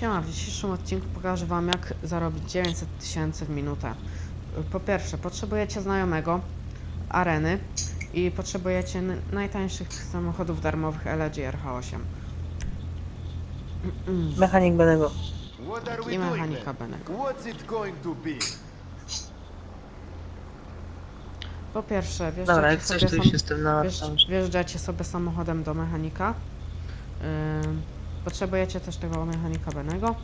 Siema, w dzisiejszym odcinku pokażę Wam jak zarobić 900 tysięcy w minutę. Po pierwsze, potrzebujecie znajomego, areny i potrzebujecie najtańszych samochodów darmowych LG RH8 Mechanik Benego. I mechanika then? Benek. What's it going to be? Po pierwsze, Dobra, wjeżdżacie jak coś sobie, sam- wjeżdżacie sobie samochodem do mechanika. Potrzebujecie też tego mechanika Benego.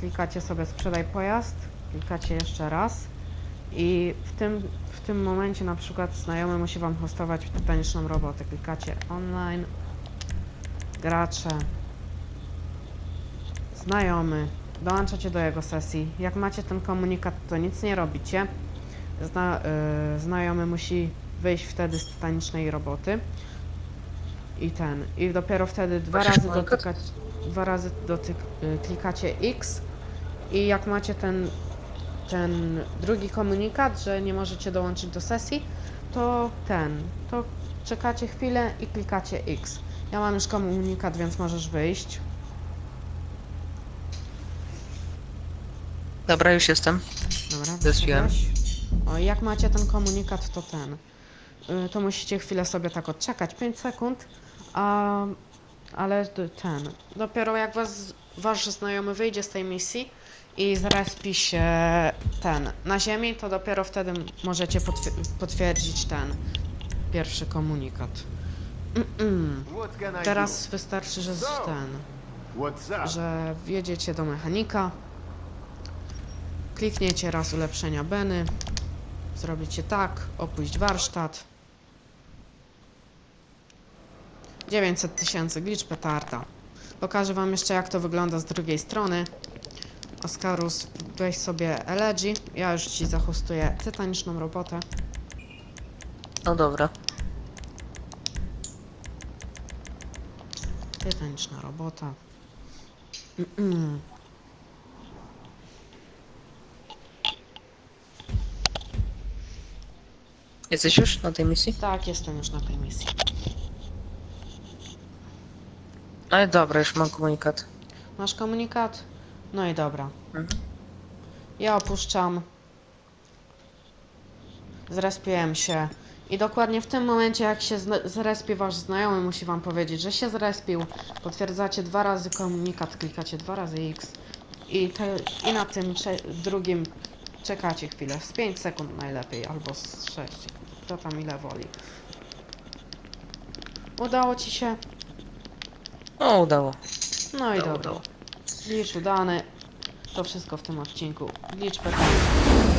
Klikacie sobie sprzedaj pojazd, klikacie jeszcze raz i w tym, w tym momencie na przykład znajomy musi Wam hostować tytaniczną robotę. Klikacie online, gracze, znajomy, dołączacie do jego sesji. Jak macie ten komunikat, to nic nie robicie. Zna, y, znajomy musi wyjść wtedy z tytanicznej roboty. I ten. I dopiero wtedy dwa razy dotykać, dwa razy dotyk, y, klikacie X i jak macie ten, ten drugi komunikat, że nie możecie dołączyć do sesji, to ten, to czekacie chwilę i klikacie X. Ja mam już komunikat, więc możesz wyjść. Dobra, już jestem. Dobra, Zeswiłem. wyszedłeś. O, jak macie ten komunikat, to ten. Y, To musicie chwilę sobie tak odczekać, 5 sekund, a, ale ten. Dopiero jak was, wasz znajomy wyjdzie z tej misji i zrespi się ten na ziemi, to dopiero wtedy możecie potwier- potwierdzić ten pierwszy komunikat. Can I Teraz wystarczy, że ten że wjedziecie do mechanika, klikniecie raz ulepszenia Beny, zrobicie tak, opuść warsztat. 900 tysięcy glitch petarda. Pokażę wam jeszcze jak to wygląda z drugiej strony. Oskarus, weź sobie Elegy, ja już ci zahostuję tytaniczną robotę. No dobra. Tytaniczna robota. Mm-mm. Jesteś już na tej misji? Tak, jestem już na tej misji. No i dobra, już mam komunikat. Masz komunikat? No i dobra. Mhm. Ja opuszczam. Zrespiłem się. I dokładnie w tym momencie, jak się zrespi wasz znajomy, musi wam powiedzieć, że się zrespił. Potwierdzacie dwa razy komunikat, klikacie dwa razy X. I, te, i na tym drugim czekacie chwilę. Z 5 sekund najlepiej, albo z 6. Kto tam ile woli. Udało ci się? O, udało. No i Udało, dobra. udało. Glitch udany. To wszystko w tym odcinku. Petarda.